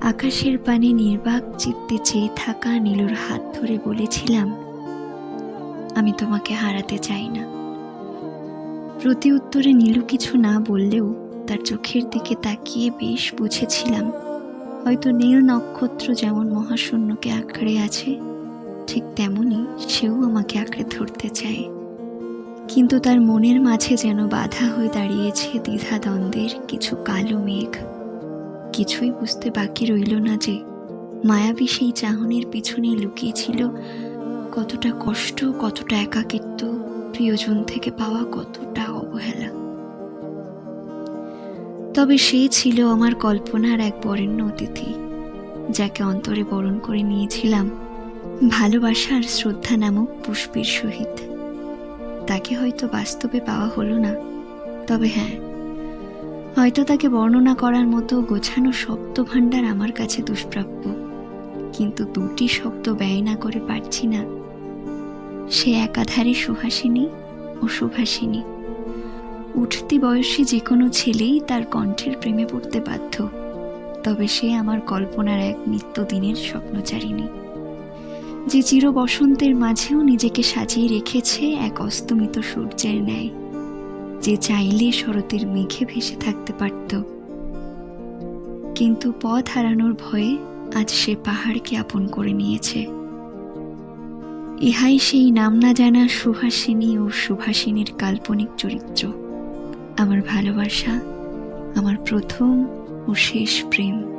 আকাশের পানে নির্বাক চিত্তে চেয়ে থাকা নীলুর হাত ধরে বলেছিলাম, আমি তোমাকে হারাতে চাই না। প্রতি উত্তরে নীলু কিছু না বললেও তার চোখের দিকে তাকিয়ে বেশ বুঝেছিলাম, হয়তো নীল নক্ষত্র যেমন মহাশূন্যকে আঁকড়ে আছে, ঠিক তেমনি সেও আমাকে আঁকড়ে ধরতে চায়। কিন্তু তার মনের মাঝে যেন বাধা হয়ে দাঁড়িয়েছে দ্বিধা দ্বন্দ্বের কিছু কালো মেঘ। কিছুই বুঝতে বাকি রইল না যে মায়াবী সেই চাহনির পিছনে লুকিয়েছিল কতটা কষ্ট, কতটা একাকিত্ব, প্রিয়জন থেকে পাওয়া কতটা অবহেলা। তবে সে ছিল আমার কল্পনার এক বরেণ্য অতিথি, যাকে অন্তরে বরণ করে নিয়েছিলাম ভালোবাসার শ্রদ্ধা নামক পুষ্পের সহিত। তাকে হয়তো বাস্তবে পাওয়া হলো না, তবে হ্যাঁ হয়তো তাকে বর্ণনা করার মতো গোছানো শব্দ ভাণ্ডার আমার কাছে দুষ্প্রাপ্য। কিন্তু দুটি শব্দ ব্যয় না করে পারছি না। সে একাধারে সুহাসিনী ও সুভাষিনী উঠতি বয়সী যে কোনো ছেলেই তার কণ্ঠের প্রেমে পড়তে বাধ্য। তবে সে আমার কল্পনার এক নিত্যদিনের স্বপ্নচারিণী। যে চির বসন্তের মাঝেও নিজেকে সাজিয়ে রেখেছে এক অস্তমিত সূর্যের ন্যায়। যে চাইলে শরতের মেঘে ভেসে থাকতে পারত। কিন্তু পথ হারানোর ভয়ে আজ সে পাহাড়কে আপন করে নিয়েছে। ইহাই সেই নাম না জানা সুভাষিনী ও সুভাষিনীর কাল্পনিক চরিত্র। আমার ভালোবাসা, আমার প্রথম ও শেষ প্রেম।